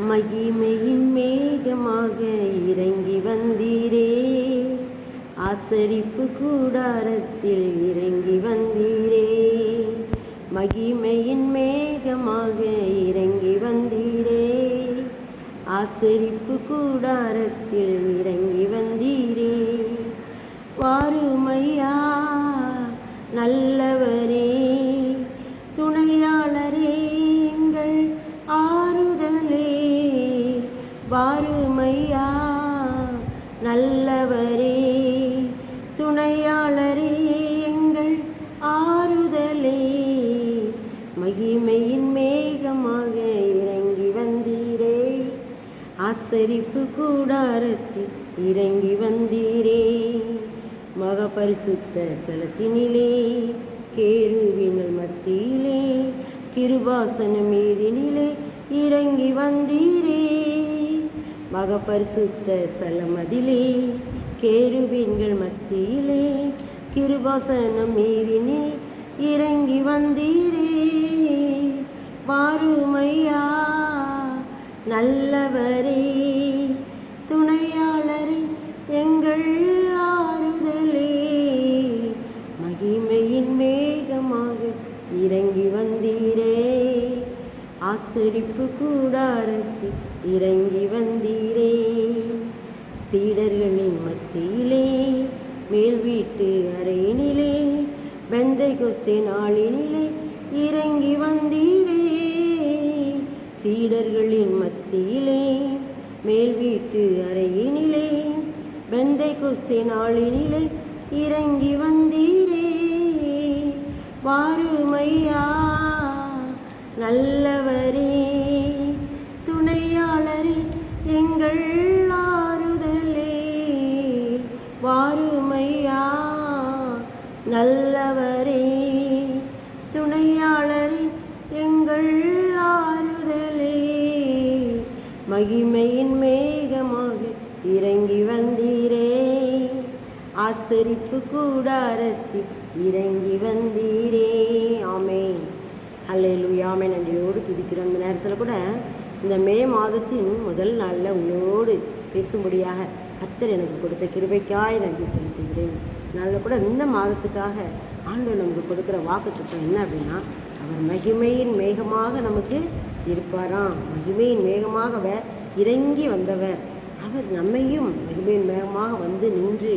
மகிமையின் மேகமாக இறங்கி வந்தீரே. ஆசரிப்பு கூடாரத்தில் இறங்கி வந்தீரே. மகிமையின் மேகமாக இறங்கி வந்தீரே. ஆசரிப்பு கூடாரத்தில் இறங்கி வந்தீரே. வாருமையா நல்லவரே. மகிமையின் மேகமாக இறங்கி வந்தீரே. ஆசரிப்பு கூடாரத்தில் இறங்கி வந்தீரே. மகபரிசுத்த ஸ்தலத்தினிலே கேருவினல் மத்தியிலே கிருபாசன மீதினிலே இறங்கி வந்தீரே. மகபரிசுத்த ஸ்தலமதிலே கேருவின்கள் மத்தியிலே கிருபாசனம் மீதினே இறங்கி வந்தீரே. வாருமையா நல்லவரே துணையாளரே எங்கள் ஆறுதலே. மகிமையின் மேகமாக இறங்கி வந்தீரே. ஆசரிப்பு கூடாரத்தில் இறங்கி வந்தீரே. சீடர்களின் மத்தியிலே மேல் வீட்டு அறையினிலே வெந்தை கொஸ்தே நாளினிலே இறங்கி வந்தீரே. சீடர்களின் மத்தியிலே மேல் வீட்டு அறையினிலே வெந்தை குஸ்தி நாளினிலே இறங்கி வந்தீரே. வாருமையா நல்லவரே துணையாளரே எங்கள் ஆறுதலே. வாருமையா நல்லவரே மகிமையின் மேகமாக இறங்கி வந்தீரே. ஆசரிப்பு கூடாரத்தில் இறங்கி வந்தீரே. ஆமே அல்லேலூயா யாமே நன்றியோடு துதிக்கிற அந்த நேரத்தில் கூட இந்த மே மாதத்தின் முதல் நாளில் உங்களோடு பேசும்படியாக கத்தர் எனக்கு கொடுத்த கிருபைக்காய் நன்றி செலுத்துகிறேன். நாளில் கூட இந்த மாதத்துக்காக ஆண்டு நமக்கு கொடுக்குற வாக்குத்தத்தம் என்ன அப்படின்னா அவர் மகிமையின் மேகமாக நமக்கு இருப்பாராம். மகிமையின் மேகமாக இறங்கி வந்தவர். அவர் நம்மையும் மகிமையின் மேகமாக வந்து நின்று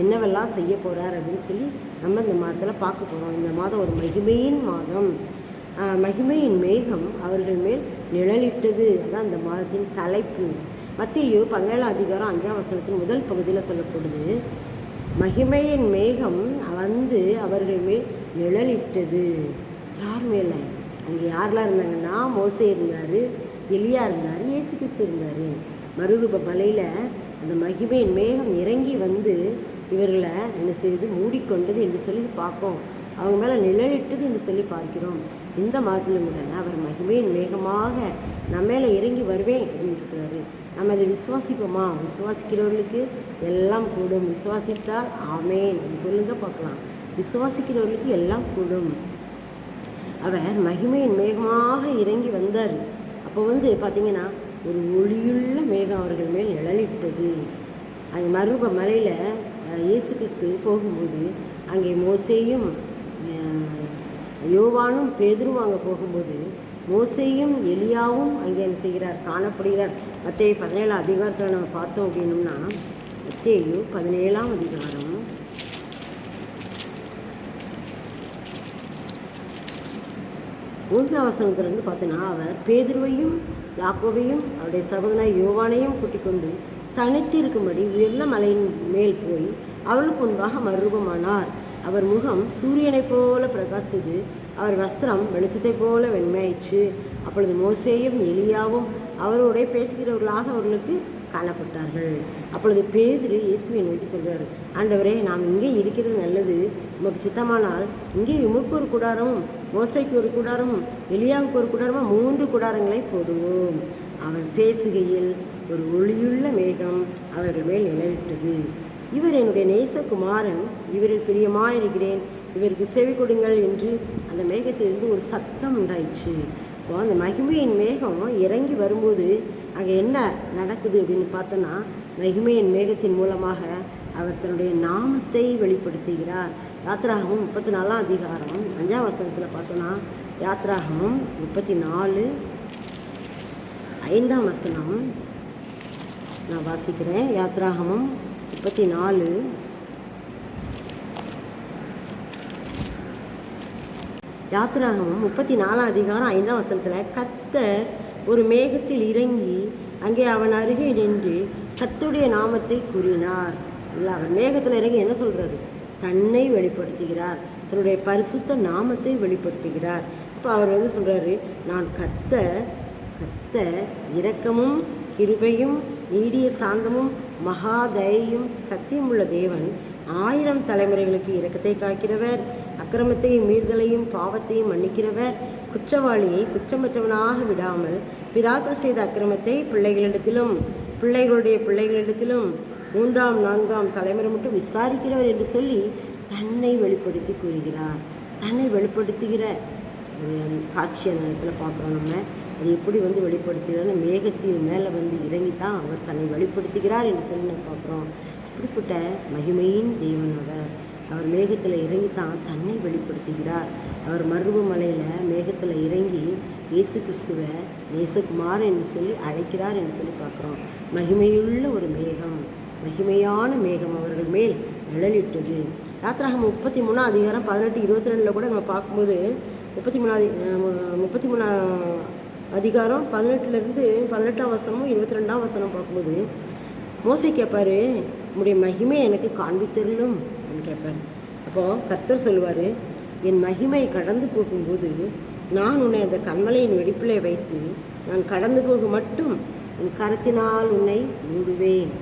என்னவெல்லாம் செய்ய போகிறார் அப்படின்னு சொல்லி நம்ம இந்த மாதத்தில் பார்க்க போகிறோம் இந்த மாதம் ஒரு மகிமையின் மாதம். மகிமையின் மேகம் அவர்கள் மேல் நிழலிட்டது. அதான் அந்த மாதத்தின் தலைப்பு. மத்தியோ பதினேழாம் அதிகாரம் அஞ்சாம் வசனத்தின் முதல் பகுதியில் சொல்லப்படுது மகிமையின் மேகம் வந்து அவர்கள் மேல் நிழலிட்டது. யார் மேலே? அங்கே யாரெல்லாம் இருந்தாங்கன்னா மோசே இருந்தார் எலியா இருந்தார் ஏசு கிறிஸ்து இருந்தார். மறுரூப மலையில் அந்த மகிமையின் மேகம் இறங்கி வந்து இவர்களை என்ன செய்து மூடிக்கொண்டது என்று சொல்லி பார்க்கோம். அவங்க மேலே நிழலிட்டது என்று சொல்லி பார்க்கிறோம். இந்த மாதத்திலும் கூட அவர் மகிமையின் மேகமாக நம்ம மேலே இறங்கி வருவேன் அப்படின்னு இருக்கிறாரு. நம்ம அதை விசுவாசிப்போமா? விசுவாசிக்கிறவர்களுக்கு எல்லாம் கூடும். விசுவாசித்தால் ஆமேன். அப்படின்னு சொல்லுங்க பார்க்கலாம். விசுவாசிக்கிறவர்களுக்கு எல்லாம் கூடும். அவர் மகிமையின் மேகமாக இறங்கி வந்தார். அப்போ வந்து பார்த்தீங்கன்னா ஒரு ஒளியுள்ள மேகம் அவர்கள் மேல் நிழலிட்டது. அது மருப மலையில் இயேசு கிறிஸ்து போகும்போது அங்கே மோசேயும் யோவானும் பேதரும் அங்கே போகும்போது மோசையும் எலியாவும் அங்கே என்ன செய்கிறார் காணப்படுகிறார். மத்தேயு பதினேழாம் அதிகாரத்தில் நம்ம பார்த்தோம் அப்படின்னம்னா மத்தேயு பதினேழாம் அதிகாரம் மூன்றாம் வசனத்திலிருந்து பார்த்தீங்கன்னா அவர் பேதுருவையும் யாக்கோவையும் அவருடைய சகோதரனாய் யோவானையும் கூட்டிக் கொண்டு தனித்து இருக்கும்படி உயர்ந்த மலையின் மேல் போய் அவளுக்கு முன்பாக மறுரூபமானார். அவர் முகம் சூரியனைப் போல பிரகாசித்தது. அவர் வஸ்திரம் வெளிச்சத்தைப் போல வெண்மையாயிற்று. அப்பொழுது மோசேயும் எலியாவும் அவரோட பேசுகிறவர்களாக அவர்களுக்கு காணப்பட்டார்கள். அப்பொழுது பேதிரு இயேசுவை நோக்கி சொல்கிறார் ஆண்டவரே நாம் இங்கே இருக்கிறது நல்லது. உமக்கு சித்தமானால் இங்கே உமக்கு ஒரு கூடாரமும் மோசைக்கு ஒரு கூடாரமும் எலியாவுக்கு ஒரு கூடாரமும் மூன்று கூடாரங்களை போடுவோம். அவன் பேசுகையில் ஒரு ஒளியுள்ள மேகம் அவர்கள் மேல் நிழலிட்டது. இவர் என்னுடைய நேசகுமாரன் இவரில் பிரியமாயிருக்கிறேன். இவருக்கு செவி கொடுங்கள் என்று அந்த மேகத்திலிருந்து ஒரு சத்தம் உண்டாயிற்று. அப்போ அந்த மகிமையின் மேகம் இறங்கி வரும்போது அங்கே என்ன நடக்குது அப்படின்னு பார்த்தோன்னா மகிமையின் மேகத்தின் மூலமாக அவர் தன்னுடைய நாமத்தை வெளிப்படுத்துகிறார். யாத்ராகமும் முப்பத்தி நாலாம் அதிகாரம் அஞ்சாம் வசனத்தில் பார்த்தோன்னா யாத்ராகமும் முப்பத்தி நாலு ஐந்தாம் வசனம். நான் வாசிக்கிறேன். யாத்ராகமும் முப்பத்தி நாலு யாத்திராகமும் முப்பத்தி நாலாம் அதிகாரம் ஐந்தாம் வசனத்தில் கத்தர் ஒரு மேகத்தில் இறங்கி அங்கே அவன் அருகே நின்று கத்துடைய நாமத்தை கூறினார். இல்லை அவர் மேகத்தில் இறங்கி என்ன சொல்கிறாரு தன்னை வெளிப்படுத்துகிறார். தன்னுடைய பரிசுத்த நாமத்தை வெளிப்படுத்துகிறார். இப்போ அவர் வந்து சொல்கிறாரு நான் கத்த கத்த இரக்கமும் கிருபையும் நீடிய சாந்தமும் மகாதயையும் சத்தியமுள்ள தேவன் ஆயிரம் தலைமுறைகளுக்கு இரக்கத்தை காக்கிறவர். அக்கிரமத்தையும் மீறுதலையும் பாவத்தையும் மன்னிக்கிறவர் குற்றவாளியை குற்றமற்றவனாக விடாமல் பிதாக்கள் செய்த அக்கிரமத்தை பிள்ளைகளிடத்திலும் பிள்ளைகளுடைய பிள்ளைகளிடத்திலும் மூன்றாம் நான்காம் தலைமுறை மட்டும் விசாரிக்கிறவர் என்று சொல்லி தன்னை வெளிப்படுத்தி கூறுகிறார். தன்னை வெளிப்படுத்துகிற ஒரு காட்சி அந்த இடத்துல பார்க்குறோம் நம்ம. அது எப்படி வந்து வெளிப்படுத்துகிறான்னு மேகத்தின் மேலே வந்து இறங்கி தான் அவர் தன்னை வெளிப்படுத்துகிறார் என்று சொல்லி நம்ம பார்க்குறோம். இப்படிப்பட்ட மகிமையின் தேவன் அவர். அவர் மேகத்தில் இறங்கி தான் தன்னை வெளிப்படுத்துகிறார். அவர் மருவமலையில் மேகத்தில் இறங்கி இயேசு கிறிஸ்துவை நேசகுமார் என்று சொல்லி அழைக்கிறார் என்று சொல்லி பார்க்குறோம். மகிமையுள்ள ஒரு மேகம். மகிமையான மேகம் அவர்கள் மேல் நிழலிட்டது. யாத்திராகம் முப்பத்தி மூணாம் அதிகாரம் பதினெட்டு இருபத்தி ரெண்டில் கூட நம்ம பார்க்கும்போது முப்பத்தி மூணாவது முப்பத்தி மூணா அதிகாரம் பதினெட்டுலேருந்து பதினெட்டாம் வசனமும் இருபத்தி ரெண்டாம் வசனம் பார்க்கும்போது மோசை கேட்பாரு உங்களுடைய மகிமை எனக்கு காண்பித்தருளும். அப்படின்னு கேட்பார். அப்போது கர்த்தர் சொல்லுவார் என் மகிமை கடந்து போகும்போது நான் உன்னை அந்த கண்மலையின் வெடிப்பிலே வைத்து நான் கடந்து போக மட்டும் என் கரத்தினால் உன்னை மூடுவேன்.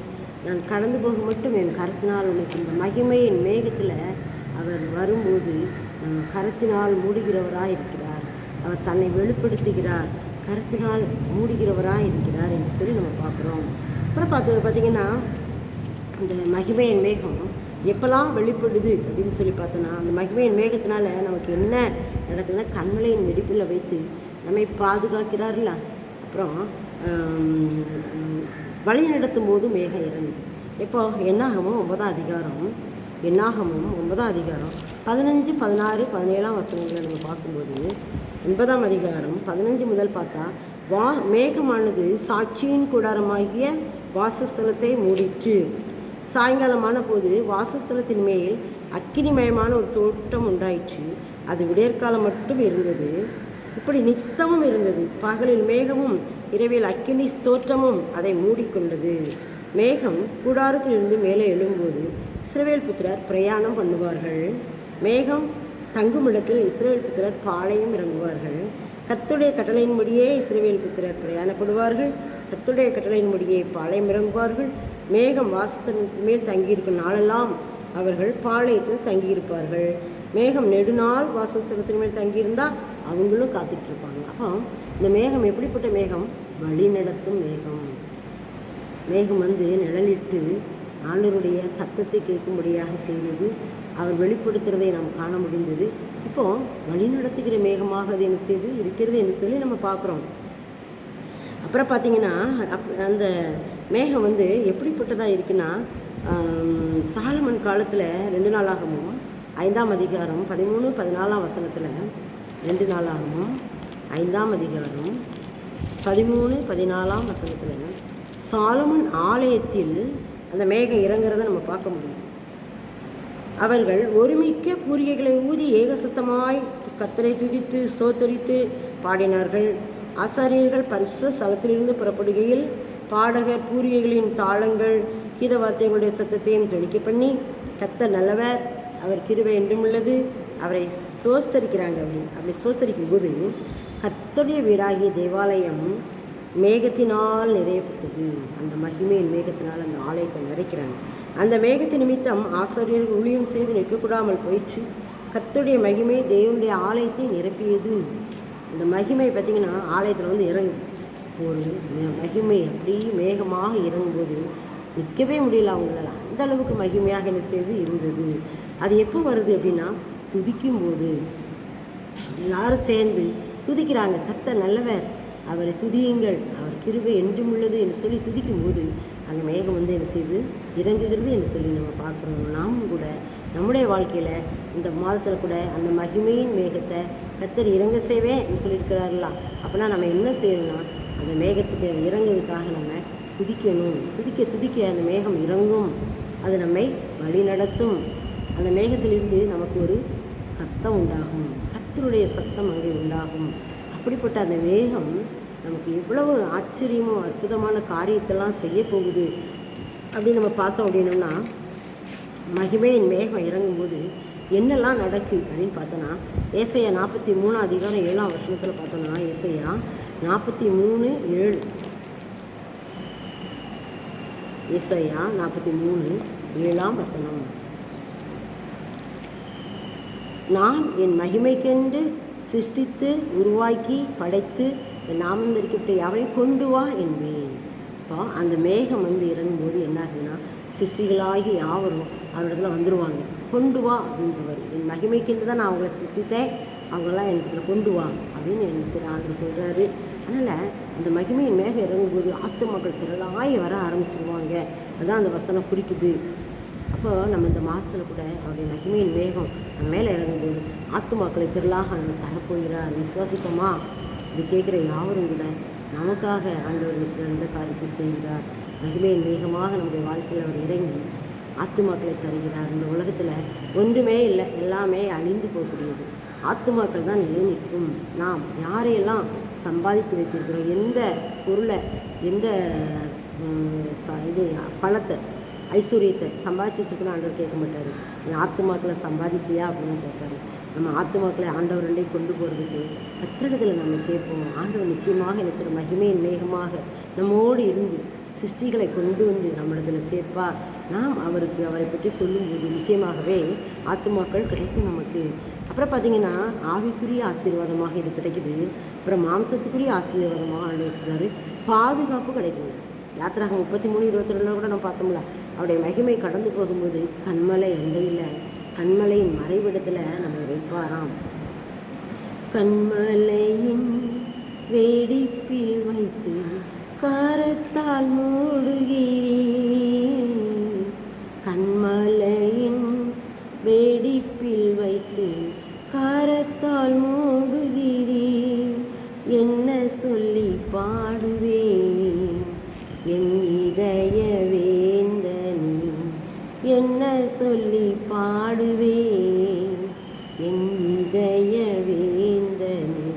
நான் கடந்து போக மட்டும் என் கரத்தினால் உனக்கு இந்த மகிமையின் மேகத்தில் அவர் வரும்போது நம்ம கரத்தினால் மூடுகிறவராக இருக்கிறார் அவர் தன்னை வெளிப்படுத்துகிறார். கருத்தினால் மூடுகிறவராக இருக்கிறார் என்று சொல்லி நம்ம பார்க்குறோம். அப்புறம் பார்த்து பார்த்திங்கன்னா அந்த மகிமையின் மேகம் எப்போல்லாம் வெளிப்படுது அப்படின்னு சொல்லி பார்த்தோன்னா அந்த மகிமையின் மேகத்தினால நமக்கு என்ன நடக்குதுன்னா கண்மலையின் வெடிப்பில் வைத்து நம்மை பாதுகாக்கிறார்ல அப்புறம் வழி நடத்தும் போது மேகம் இறங்குது. இப்போ என்னாகமும் ஒன்பதாம் அதிகாரம். என்னாகமும் ஒன்பதாம் அதிகாரம். பதினஞ்சு பதினாறு பதினேழாம் வசனங்களை நம்ம பார்க்கும்போது ஒன்பதாம் அதிகாரம் பதினஞ்சு முதல் பார்த்தா வா மேகமானது சாட்சியின் கூடாரமாகிய வாசஸ்தலத்தை மூடிற்று. சாயங்காலமான போது வாசஸ்தலத்தின் மேல் அக்கினிமயமான ஒரு தோட்டம் உண்டாயிற்று. அது விடியற்காலம் மட்டும் இருந்தது. இப்படி நித்தமும் இருந்தது. பகலில் மேகமும் இரவில் அக்கினி ஸ்தோற்றமும் அதை மூடிக்கொண்டது. மேகம் கூடாரத்திலிருந்து மேலே எழும்போது இஸ்ரவேல் புத்திரர் பிரயாணம் பண்ணுவார்கள். மேகம் தங்கும் இடத்தில் இஸ்ரவேல் புத்திரர் பாளையம் இறங்குவார்கள். கத்துடைய கட்டளையின்படியே இஸ்ரவேல் புத்திரர் பிரயாணப்படுவார்கள். கத்துடைய கட்டளையின்படியே பாளையம் இறங்குவார்கள். மேகம் வாசத்தின் மேல் தங்கியிருக்கும் நாளெல்லாம் அவர்கள் பாளையத்தில் தங்கியிருப்பார்கள். மேகம் நெடுநாள் வாசஸ்தலத்தின் மேல் தங்கியிருந்தால் அவங்களும் காத்துக்கிட்டு இருப்பாங்க அப்போ இந்த மேகம் எப்படிப்பட்ட மேகம்? வழி நடத்தும் மேகம். மேகம் வந்து நிழலிட்டு ஆண்டவருடைய சத்தத்தை கேட்கும்படியாக செய்தது. அவர் வெளிப்படுத்துறதை நாம் காண முடிந்தது. இப்போ வழி நடத்துகிற மேகமாக அது என்ன செய்து இருக்கிறது என்று சொல்லி நம்ம பார்க்குறோம். அப்புறம் பார்த்தீங்கன்னா அப் அந்த மேகம் வந்து எப்படிப்பட்டதாக இருக்குன்னா சாலமன் காலத்தில் ரெண்டு நாளாகவும் ஐந்தாம் அதிகாரம் பதிமூணு பதினாலாம் வசனத்தில் ரெண்டு நாளாகவும் ஐந்தாம் அதிகாரம் பதிமூணு பதினாலாம் வசனத்தில் சாலமன் ஆலயத்தில் அந்த மேகம் இறங்குறத நம்ம பார்க்க முடியும். அவர்கள் ஒருமிக்க பூரிகைகளை ஊதி ஏகசத்தமாய் கத்தரை துதித்து ஸ்தோத்தரித்து பாடினார்கள். ஆசாரியர்கள் பரிசு ஸ்தலத்திலிருந்து புறப்படுகையில் பாடகர் பூரியைகளின் தாளங்கள் கீத வார்த்தைகளுடைய சத்தத்தையும் துணிக்க பண்ணி கத்த நல்லவர் அவர் கிருவை என்றும் உள்ளது அவரை சோஸ்தரிக்கிறாங்க அப்படி. அப்படி சோஸ்தரிக்கும் போது கத்துடைய வீடாகிய தேவாலயம் மேகத்தினால் நிறையப்பட்டது. அந்த மகிமையின் மேகத்தினால் அந்த ஆலயத்தை நிறைக்கிறாங்க. அந்த மேகத்தின் நிமித்தம் ஆசிரியர்கள் ஊழியம் செய்து நிற்கக்கூடாமல் போயிற்று. கத்துடைய மகிமை தேவனுடைய ஆலயத்தை நிரப்பியது. அந்த மகிமை பார்த்திங்கன்னா ஆலயத்தில் வந்து இறங்குது. ஒரு மகிமை அப்படி மேகமாக இறங்கும்போது நிற்கவே முடியல அவங்களால. அந்த அளவுக்கு மகிமையாக என்ன செய்து இருந்தது. அது எப்போ வருது அப்படின்னா துதிக்கும் போது எல்லாரும் சேர்ந்து துதிக்கிறாங்க. கத்த நல்லவர். அவரை துதியுங்கள். அவர் கிருபை என்றும் உள்ளது என்று சொல்லி துதிக்கும் போது அந்த மேகம் வந்து என்ன செய்து இறங்குகிறது என்று சொல்லி நம்ம பார்க்குறோம். நாமும் கூட நம்முடைய வாழ்க்கையில் இந்த மாதத்தில் கூட அந்த மகிமையின் மேகத்தை கத்தர் இறங்க செய்வேன் என்று சொல்லியிருக்கிறார்களா அப்படின்னா நம்ம என்ன செய்யணும்னா அந்த மேகத்துக்கு இறங்குறதுக்காக நம்ம துதிக்கணும். துதிக்க துதிக்க அந்த மேகம் இறங்கும். அது நம்மை வழி நடத்தும் அந்த மேகத்திலிருந்து நமக்கு ஒரு சத்தம் உண்டாகும். கத்தருடைய சத்தம் அங்கே உண்டாகும். அப்படிப்பட்ட அந்த மேகம் நமக்கு எவ்வளவு ஆச்சரியமும் அற்புதமான காரியத்தெல்லாம் செய்ய போகுது. அப்படின்னு நம்ம பார்த்தோம் அப்படின்னோம்னா மகிமையின் மேகம் இறங்கும்போது என்னெல்லாம் நடக்கு அப்படின்னு பார்த்தோன்னா ஏசையா நாற்பத்தி மூணு அதிகாரம் ஏழாம் வருஷத்தில் பார்த்தோன்னா ஏசையா நாற்பத்தி மூணு ஏழு. ஏசையா நாற்பத்தி மூணு ஏழாம் வசனம். நான் என் மகிமைக்கென்று சிருஷ்டித்து உருவாக்கி படைத்து என் நாமம் யாவரையும் கொண்டு வா என்பேன். இப்போ அந்த மேகம் வந்து இறங்கும்போது என்ன ஆகுதுன்னா சிருஷ்டிகளாகி யாவரும் அவரிடத்துல வந்துடுவாங்க கொண்டு வா அப்படின்றவர். என் மகிமைக்கென்று தான் நான் அவங்கள சிருஷ்டித்தேன். அவங்களாம் என் கொண்டு வா அப்படின்னு என்ன சில ஆண்டு சொல்கிறாரு அதனால் அந்த மகிமையின் மேகம் இறங்கும்போது ஆத்து மக்கள் திரளாய வர ஆரம்பிச்சிருவாங்க. அதுதான் அந்த வசனம் குறிக்குது. அப்போ நம்ம இந்த மாதத்தில் கூட அவருடைய மகிமையின் வேகம் நம்ம மேலே இறங்கும்போது ஆத்துமாக்களை திரளாக ஆண்டவர் தரப்போகிறார். விசுவாசிப்போமா? இது கேட்குற யாவரும் கூட நமக்காக ஆண்டவர் சிறந்த காரியத்தை செய்கிறார். மகிமையின் வேகமாக நம்முடைய வாழ்க்கையில் அவர் இறங்கி ஆத்துமாக்களை தருகிறார். இந்த உலகத்தில் ஒன்றுமே இல்லை. எல்லாமே அழிந்து போகக்கூடியது. ஆத்துமாக்கள் தான் நிலை நிற்கும் நாம் யாரையெல்லாம் சம்பாதித்து வைத்திருக்கிறோம்? எந்த பொருளை எந்த இது பணத்தை ஐஸ்வர்யத்தை சம்பாதிச்சு வச்சுக்கணும் ஆண்டவர் கேட்க மாட்டார். நீ ஆத்துமாக்களை சம்பாதித்தியா அப்படின்னு கேட்பாரு. நம்ம ஆத்துமாக்களை ஆண்டவரண்டே கொண்டு போகிறதுக்கு கத்திரிடத்தில் நம்ம கேட்போம். ஆண்டவர் நிச்சயமாக என்ன சொல்கிற மகிமையின் மேகமாக நம்மோடு இருந்து சிருஷ்டிகளை கொண்டு வந்து நம்மளதில் சேர்ப்பார் நாம் அவருக்கு அவரை பற்றி சொல்லும்போது நிச்சயமாகவே ஆத்மாக்கள் கிடைக்கும் நமக்கு. அப்புறம் பார்த்தீங்கன்னா ஆவிக்குரிய ஆசீர்வாதமாக இது கிடைக்குது. அப்புறம் மாம்சத்துக்குரிய ஆசீர்வாதமாக ஆண்டவர் பாதுகாப்பு கிடைக்குங்க. யாத்திராக முப்பத்தி மூணு இருபத்தி ரெண்டில் கூட நம்ம பார்த்தோம்ல. அவருடைய மகிமை கடந்து போகும்போது கண்மலை எண்டையில் கண்மலையின் மறைவிடத்தில் நம்ம வைப்பாராம். கண்மலையின் வேடிப்பில் வைத்து கரத்தால் மூடுகிறேன் கண்மலையின் வேடிப்பில் வைத்து கரத்தால் மூடுகிறேன் என்ன சொல்லி பாடுவேன்? என் இதய வேந்தனே என்ன சொல்லி பாடுவேன்? என் இதய வேந்தனி.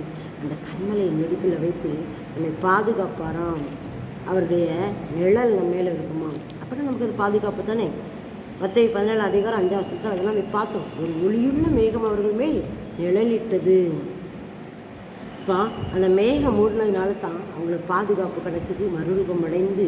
அந்த கண்மலையின் வெடிப்பில் வைத்து நம்மை பாதுகாப்பாராம். அவருடைய நிழல் நம்ம மேலே இருக்குமா? அப்படின்னா நமக்கு அது பாதுகாப்பு தானே? மற்ற பதினேழு அதிகாரம் அஞ்சு வருஷத்தில் அதெல்லாம் போய் பார்த்தோம். ஒரு ஒளியுள்ள மேகம் அவர்கள் மேல் நிழலிட்டது. இப்போ அந்த மேகம் மூடினதுனால தான் அவங்களுக்கு பாதுகாப்பு கிடைச்சது மறுரூபம் அடைந்து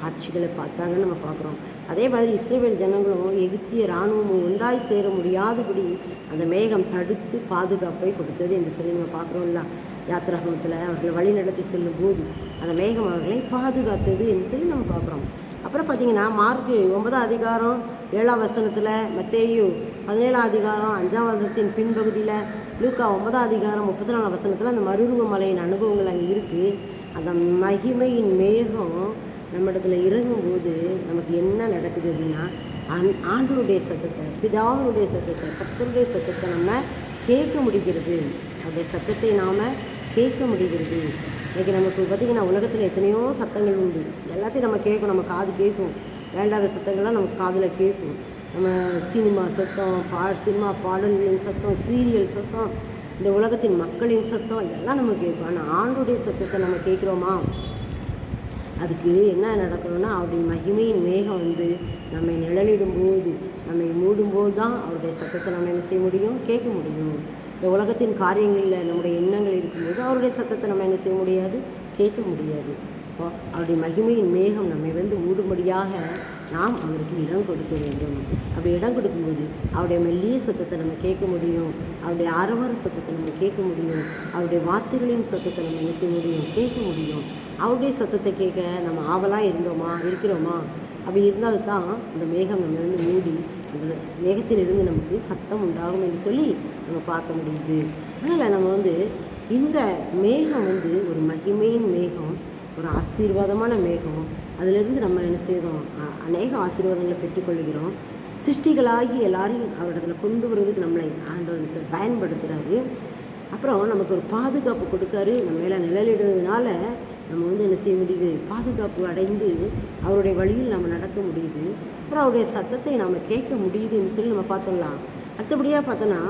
காட்சிகளை பார்த்தாங்கன்னு நம்ம பார்க்குறோம். அதே மாதிரி இஸ்ரேல் ஜனங்களும் எகிப்திய இராணுவமும் ஒன்றாய் சேர முடியாதபடி அந்த மேகம் தடுத்து பாதுகாப்பை கொடுத்தது என்று சொல்லி நம்ம பார்க்குறோம்ல. யாத்திராகமத்தில் அவர்களை வழி நடத்தி செல்லும் போது அந்த மேகம் அவர்களை பாதுகாத்தது என்று சொல்லி நம்ம பார்க்குறோம். அப்புறம் பார்த்தீங்கன்னா மார்க்கு ஒன்பதாம் அதிகாரம் ஏழாம் வசனத்தில் மத்தேயு பதினேழாம் அதிகாரம் அஞ்சாம் வசனத்தின் பின்பகுதியில் லூக்கா ஒன்பதாம் அதிகாரம் முப்பத்தி நாலாம் வசனத்தில் அந்த மருதுவ மலையின் அனுபவங்கள் அங்கே இருக்குது அந்த மகிமையின் மேகம் நம்மிடத்துல இறங்கும்போது நமக்கு என்ன நடக்குது அப்படின்னா ஆண் ஆண்டுடைய சத்தத்தை பிதாவினுடைய சத்தத்தை கத்தருடைய சத்தத்தை நம்ம கேட்க முடிகிறது. அந்த சத்தத்தை நாம் கேட்க முடிகிறது. இன்றைக்கி நமக்கு பார்த்திங்கன்னா உலகத்தில் எத்தனையோ சத்தங்கள் உண்டு. எல்லாத்தையும் நம்ம கேட்கும் நம்ம காது கேட்கும். வேண்டாத சத்தங்கள்லாம் நமக்கு காதில் கேட்கும். நம்ம சினிமா சத்தம் பா சினிமா பாடல்களின் சத்தம் சீரியல் சத்தம் இந்த உலகத்தின் மக்களின் சத்தம் எல்லாம் நம்ம கேட்கும் ஆனால் ஆண்டுடைய சத்தத்தை நம்ம கேட்குறோமா? அதுக்கு என்ன நடக்கணும்னா அவருடைய மகிமையின் மேகம் வந்து நம்மை நிழலிடும்போது நம்மை மூடும்போது தான் அவருடைய சத்தத்தை நம்ம என்ன செய்ய முடியும்? கேட்க முடியும். இந்த உலகத்தின் காரியங்களில் நம்முடைய எண்ணங்கள் இருக்கும்போது அவருடைய சத்தத்தை நம்ம என்ன செய்ய முடியாது? கேட்க முடியாது. அப்போ அவருடைய மகிமையின் மேகம் நம்மை வந்து மூடும்படியாக நாம் அவருக்கு இடம் கொடுக்க வேண்டும். அப்படி இடம் கொடுக்கும்போது அவருடைய மெல்லிய சத்தத்தை நம்ம கேட்க முடியும். அவருடைய ஆரவார சத்தத்தை நம்ம கேட்க முடியும். அவருடைய வார்த்தைகளின் சத்தத்தை நம்ம என்ன செய்ய முடியும்? கேட்க முடியும். அவருடைய சத்தத்தை கேட்க நம்ம ஆவலாக இருந்தோமா? இருக்கிறோமா? அப்படி இருந்தால்தான் அந்த மேகம் நம்ம வந்து மூடி மேகத்திலிருந்து நமக்கு சத்தம் உண்டாகும் என்று சொல்லி நம்ம பார்க்க முடியுது. அதனால் நம்ம வந்து இந்த மேகம் வந்து ஒரு மகிமையின் மேகம் ஒரு ஆசீர்வாதமான மேகம். அதிலிருந்து நம்ம என்ன செய்கிறோம் அநேக ஆசீர்வாதங்களை பெற்றுக்கொள்கிறோம். சிருஷ்டிகளாகி எல்லாரையும் அவரிடத்துல கொண்டு வருவதுக்கு நம்மளை ஆண்டவர் பயன்படுத்துகிறாரு அப்புறம் நமக்கு ஒரு பாதுகாப்பு கொடுக்காரு. நம்ம மேலே நிழலிடுறதுனால நம்ம வந்து என்ன செய்ய முடியுது? பாதுகாப்பு அடைந்து அவருடைய வழியில் நம்ம நடக்க முடியுது. அப்புறம் அவருடைய சத்தத்தை நாம் கேட்க முடியுதுன்னு சொல்லி நம்ம பார்த்தோம்லாம் அடுத்தபடியாக பார்த்தோன்னா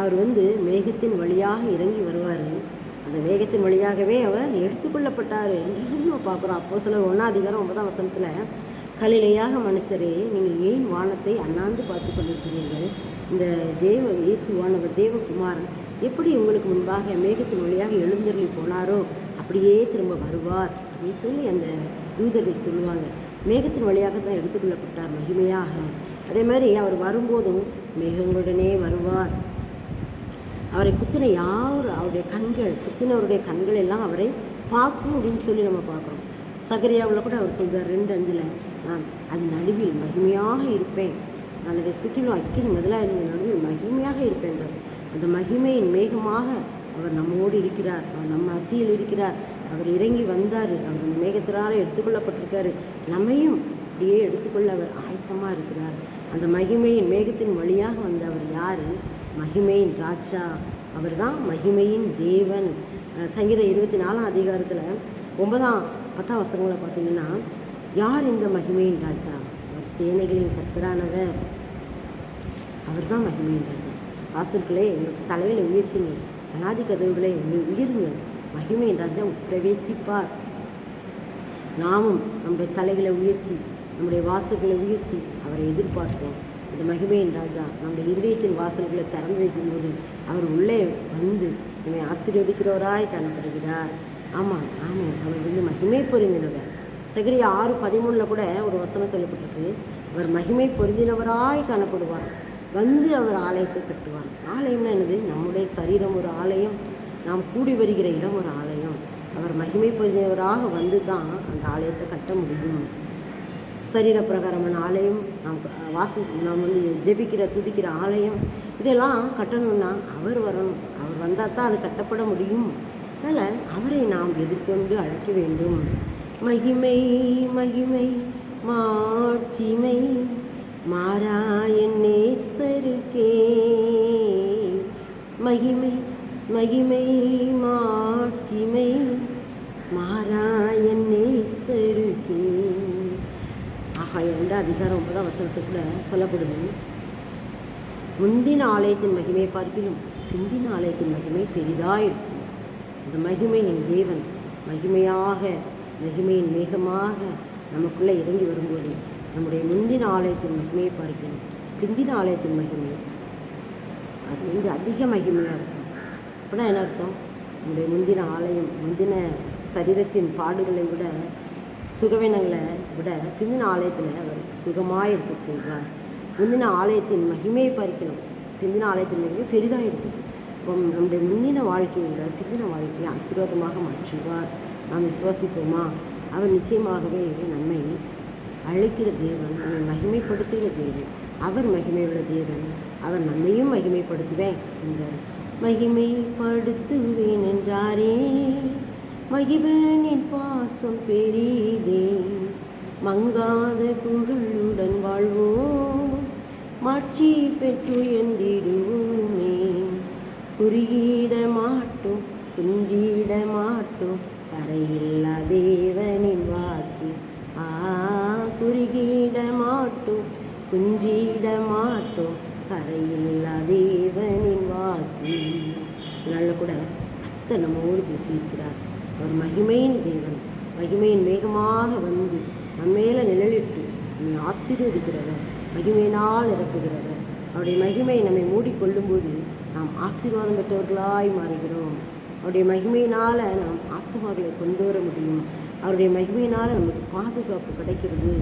அவர் வந்து மேகத்தின் வழியாக இறங்கி வருவார். அந்த வேகத்தின் வழியாகவே அவர் எடுத்துக்கொள்ளப்பட்டார் என்று சொல்லி நம்ம பார்க்குறோம். அப்போ சிலர் ஒன்றாதிகாரம் ஒன்பதாம் வசனத்தில் கலிலையாக மனுஷரே நீங்கள் ஏன் வானத்தை அண்ணாந்து பார்த்து கொண்டிருக்கிறீர்கள்? இந்த தேவ இயேசுவானவர் தேவகுமாரன் எப்படி உங்களுக்கு முன்பாக மேகத்தின் வழியாக எழுந்தருளி போனாரோ அப்படியே திரும்ப வருவார் அப்படின்னு சொல்லி அந்த தூதர்கள் சொல்லுவாங்க. மேகத்தின் வழியாக தான் எடுத்துக்கொள்ளப்பட்டார் மகிமையாக. அதே மாதிரி அவர் வரும்போதும் மேகங்களுடனே வருவார். அவரை குத்தின யார் அவருடைய கண்கள் குத்தினவருடைய கண்கள் எல்லாம் அவரை பார்க்கும் அப்படின்னு சொல்லி நம்ம பார்க்குறோம். சகரியாவில் கூட அவர் சொல்கிறார் ரெண்டு அஞ்சில் நான் அது நடுவில் மகிமையாக இருப்பேன். நான் அதை சுற்றிலும் அக்கினி முதலாக இருந்த நடுவில் மகிமையாக இருப்பேன்றார் அந்த மகிமையின் மேகமாக அவர் நம்மோடு இருக்கிறார் அவர் நம்ம மத்தியில் இருக்கிறார் அவர் இறங்கி வந்தார் அவர் அந்த மேகத்தினால் எடுத்துக்கொள்ளப்பட்டிருக்காரு. நம்மையும் அப்படியே எடுத்துக்கொள்ள அவர் ஆயத்தமாக இருக்கிறார். அந்த மகிமையின் மேகத்தின் வழியாக வந்த அவர் யார்? மகிமையின் ராஜா. அவர் தான் மகிமையின் தேவன். சங்கீதம் இருபத்தி நாலாம் அதிகாரத்தில் ஒன்பதாம் பத்தாம் வசனங்களை பார்த்தீங்கன்னா யார் இந்த மகிமையின் ராஜா? அவர் சேனைகளின் கத்தரானவர் அவர் தான் மகிமையின் ராஜா. வாசல்களே எங்களுக்கு தலையில் உயர்த்துங்கள். அநாதி கதவுகளை உய- உயருங்கள் மகிமையின் ராஜா பிரவேசிப்பார். நாமும் நம்முடைய தலைகளை உயர்த்தி நம்முடைய வாசல்களை உயர்த்தி அவரை எதிர்பார்த்தோம் இந்த மகிமையின் ராஜா நம்முடைய இருதயத்தின் வாசல்களை திறந்து வைக்கும்போது அவர் உள்ளே வந்து நம்மை ஆசீர்வதிக்கிறவராய் காணப்படுகிறார். ஆமாம் ஆமாம். அவர் வந்து மகிமை பொருந்தினவர். சகரி ஆறு பதிமூணில் கூட ஒரு வசனம் சொல்லப்பட்டிருக்கு. அவர் மகிமை பொருந்தினவராய் காணப்படுவார். வந்து அவர் ஆலயத்தை கட்டுவார். ஆலயம்னா என்னது? நம்முடைய சரீரம் ஒரு ஆலயம் நாம் கூடி வருகிற இடம் ஒரு ஆலயம். அவர் மகிமை பொருந்தியவராக வந்து தான் அந்த ஆலயத்தை கட்ட முடியும். சரீர பிரகாரமான ஆலயம் நாம் வாசி நாம் வந்து ஜெபிக்கிற துதிக்கிற ஆலயம் இதெல்லாம் கட்டணும்னா அவர் வரணும். அவர் வந்தால் தான் அது கட்டப்பட முடியும். அதனால் அவரை நாம் எதிர்கொண்டு அழைக்க வேண்டும். மகிமை மகிமை மாட்சிமை மாறாயன் நேசருக்கே. மகிமை மகிமை மாட்சிமை மாறாயன் நேசருக்கே. ஆகா இரண்டாம் அதிகாரம் ஒன்பதாம் வசனத்துக்குள்ள சொல்லப்படுது? முந்தின ஆலயத்தின் மகிமை பார்க்கிலும் பிந்தின ஆலயத்தின் மகிமை பெரிதாயிருக்கும் இந்த மகிமையின் தேவன் மகிமையாக மகிமையின் மேகமாக நமக்குள்ளே இறங்கி வரும்போது நம்முடைய முந்தின ஆலயத்தின் மகிமையை பார்க்கிறோம். பிந்தின ஆலயத்தின் மகிமை. அது வந்து அதிக மகிமையாக இருக்கும். அப்படின்னா என்ன அர்த்தம்? நம்முடைய முந்தின ஆலயம் முந்தின சரீரத்தின் பாடுகளை விட சுகவினங்களை விட பிந்தின ஆலயத்தில் அவர் சுகமாக இருக்க செய்வார். முந்தின ஆலயத்தின் மகிமையை பார்க்கணும் பிந்தின ஆலயத்தின் மகிமை பெரிதாக இருக்கும். இப்போ நம்முடைய முந்தின வாழ்க்கையை விட பிந்தின வாழ்க்கையை ஆசீர்வாதமாக மாற்றுவார். நாம் விசுவாசிப்போமா? அவர் நிச்சயமாகவே நம்மை அழைக்கிற தேவன் நம்மை மகிமைப்படுத்துகிற தேவன். அவர் மகிமையுள்ள தேவன். அவர் நம்மையும் மகிமைப்படுத்துவேன் என்றார். மகிமைப்படுத்துவேன் என்றாரே. மகிமனின் பாசம் பெரிதே. மங்காத புகழுடன் வாழ்வோம். மாட்சி பெற்றுயர்ந்திடுவோமே. குறியிட மாட்டோம் குஞ்சிட மாட்டோம். கரையில்லா தேவனின் மாட்டோம் குன்றிட மாட்டோம் கரையில்லா தேவனின் வாக்கு. இதனால கூட கர்த்தர் நம்மோடு பேசியிருக்கிறார். அவர் மகிமையின் தேவன். மகிமையின் மேகமாக வந்து நம்ம மேலே நிழலிட்டு நம்மை ஆசீர்வதிக்கிறவர். மகிமையினால் நிரப்புகிறவர். அவருடைய மகிமை நம்மை மூடிக்கொள்ளும்போது நாம் ஆசீர்வாதம் பெற்றவர்களாய் மாறுகிறோம். அவருடைய மகிமையினால் நாம் ஆத்மாக்களை கொண்டு வர முடியும். அவருடைய மகிமையினால் நமக்கு பாதுகாப்பு கிடைக்கிறது.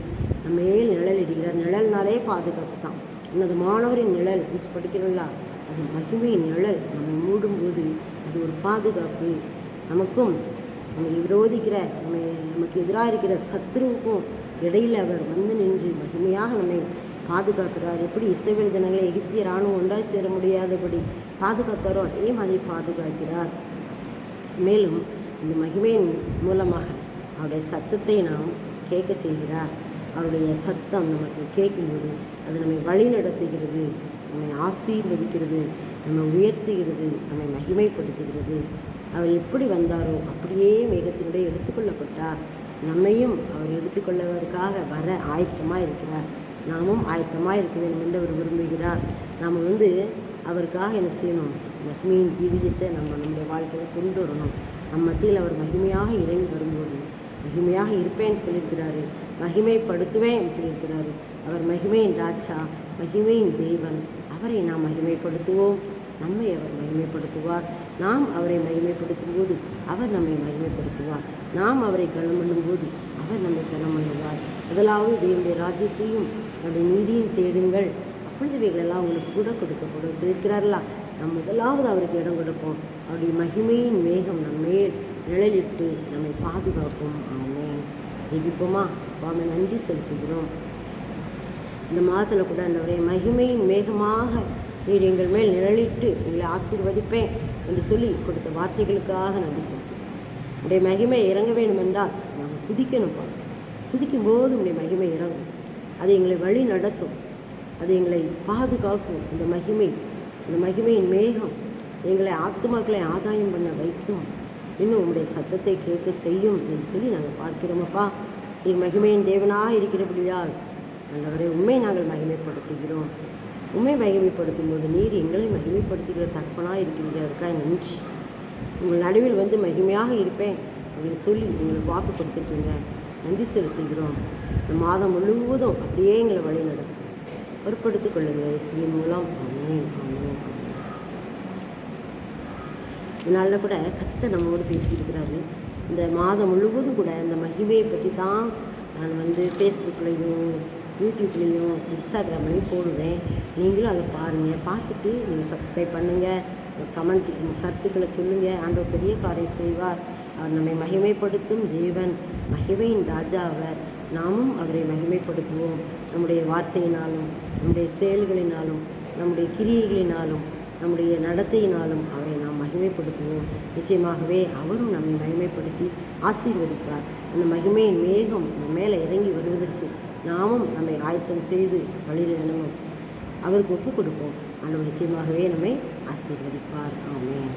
நம்ம மேல் நிழல் இடுகிறார்? நிழல்னாலே பாதுகாப்பு தான். எனது மாணவரின் நிழல் மிஸ் படிக்கிறோம்ல அது மகிமையின் நிழல். நம்மை மூடும்போது அது ஒரு பாதுகாப்பு. நமக்கும் நம்மை விரோதிக்கிற நம்மை நமக்கு எதிராக இருக்கிற சத்ருவுக்கும் இடையில் அவர் வந்து நின்று மகிமையாக நம்மை பாதுகாக்கிறார். எப்படி இஸ்ரேல் ஜனங்களை எகிப்திய இராணுவம் ஒன்றாய் சேர முடியாதபடி பாதுகாத்தாரோ அதே மாதிரி பாதுகாக்கிறார். மேலும் இந்த மகிமையின் மூலமாக அவருடைய சத்தத்தை நாம் கேட்க செய்கிறார். அவருடைய சத்தம் நமக்கு கேட்கும்போது அது நம்மை வழி நடத்துகிறது நம்மை ஆசீர்வதிக்கிறது நம்மை உயர்த்துகிறது நம்மை மகிமைப்படுத்துகிறது. அவர் எப்படி வந்தாரோ அப்படியே மேகத்தினுடைய எடுத்துக்கொள்ளப்பட்டார் நம்மையும் அவர் எடுத்துக்கொள்வதற்காக வர ஆயத்தமாக இருக்கிறார். நாமும் ஆயத்தமாக இருக்க வேண்டும் என்று அவர் விரும்புகிறார். நாம் வந்து அவருக்காக என்ன செய்யணும்? மகிமையின் ஜீவியத்தை நம்ம நம்முடைய வாழ்க்கையில் கொண்டு வரணும். நம்ம மத்தியில் அவர் மகிமையாக இறங்கி வரும்போது மகிமையாக இருப்பேன்னு சொல்லியிருக்கிறாரு. மகிமைப்படுத்துவேன் சொல்லியிருக்கிறாரு. அவர் மகிமையின் ராஜா மகிமையின் தேவன். அவரை நாம் மகிமைப்படுத்துவோம். நம்மை அவர் மகிமைப்படுத்துவார். நாம் அவரை மகிமைப்படுத்தும் போது அவர் நம்மை மகிமைப்படுத்துவார். நாம் அவரை கனம் பண்ணும்போது அவர் நம்மை கனம் பண்ணுவார் முதலாவது தேவனுடைய ராஜ்யத்தையும் அவருடைய நீதியும் தேடுங்கள். அப்பொழுது இவைகளெல்லாம் உங்களுக்கு கூட கொடுக்கப்படும். சொல்லியிருக்கிறார்களா நாம் முதலாவது அவருக்கு இடம் கொடுப்போம். அவருடைய மகிமையின் மேகம் நம்மேல் நிழலிட்டு நம்மை பாதுகாக்கும். ஆமே ஜெபிப்போமா? பாமை நன்றி செலுத்துகிறோம். இந்த மாதத்தில் கூட அந்தவரை மகிமையின் மேகமாக நீர் எங்கள் மேல் நிழலிட்டு எங்களை ஆசீர்வதிப்பேன் என்று சொல்லி கொடுத்த வார்த்தைகளுக்காக நன்றி செலுத்துகிறோம். உடைய மகிமை இறங்க வேண்டும் என்றால் நாங்கள் துதிக்கணும்ப்பா துதிக்கும் போது உடைய மகிமை இறங்கும். அது எங்களை வழி நடத்தும். அது எங்களை பாதுகாக்கும். இந்த மகிமை இந்த மகிமையின் மேகம் எங்களை ஆத்துமாக்களை ஆதாயம் பண்ண வைக்கும். இன்னும் உங்களுடைய சத்தத்தை கேட்க செய்யும் என்று சொல்லி நாங்கள் பார்க்கிறோமப்பா. நீர் மகிமையின் தேவனாக இருக்கிறபடியால் ஆண்டவரை உண்மை நாங்கள் மகிமைப்படுத்துகிறோம். உண்மை மகிமைப்படுத்தும் போது நீர் எங்களை மகிமைப்படுத்துகிற தகப்பனாக இருக்கிறீங்க அதற்காக நன்றி. உங்கள் நடுவில் வந்து மகிமையாக இருப்பேன் அப்படின்னு சொல்லி எங்களுக்கு வாக்கு கொடுத்துட்டீங்க. நன்றி செலுத்துகிறோம். இந்த மாதம் முழுவதும் அப்படியே எங்களை வழி நடத்தும் பொறுப்படுத்திக் கொள்ளுங்கள். இயேசுவின் மூலம். ஆமென். ஆமென். இதனால கூட கத்த நம்மோடு பேசியிருக்கிறாரு. இந்த மாதம் முழுவதும் கூட இந்த மகிமையை பற்றி தான் நான் வந்து ஃபேஸ்புக்லேயும் யூடியூப்லேயும் இன்ஸ்டாகிராம்லேயும் போடுவேன் நீங்களும் அதை பாருங்கள் பார்த்துட்டு நீங்கள் சப்ஸ்கிரைப் பண்ணுங்கள் கமெண்ட் கருத்துக்களை சொல்லுங்கள் ஆண்டவர் பெரிய காரியம் செய்வார். அவர் நம்மை மகிமைப்படுத்தும் தேவன். மகிமையின் ராஜா அவர். நாமும் அவரை மகிமைப்படுத்துவோம். நம்முடைய வார்த்தையினாலும் நம்முடைய செயல்களினாலும் நம்முடைய கிரியைகளினாலும் நம்முடைய நடத்தையினாலும் அவரை மகிமைப்படுத்துவோம். நிச்சயமாகவே அவரும் நம்மை மகிமைப்படுத்தி ஆசீர்வதிப்பார். அந்த மகிமையின் மேகம் நம் மேலே இறங்கி வருவதற்கு நாமும் நம்மை ஆயத்தம் செய்து வழியில் நடணும் அவருக்கு ஒப்பு கொடுப்போம். ஆனால் நிச்சயமாகவே நம்மை ஆசீர்வதிப்பார். ஆமேன்.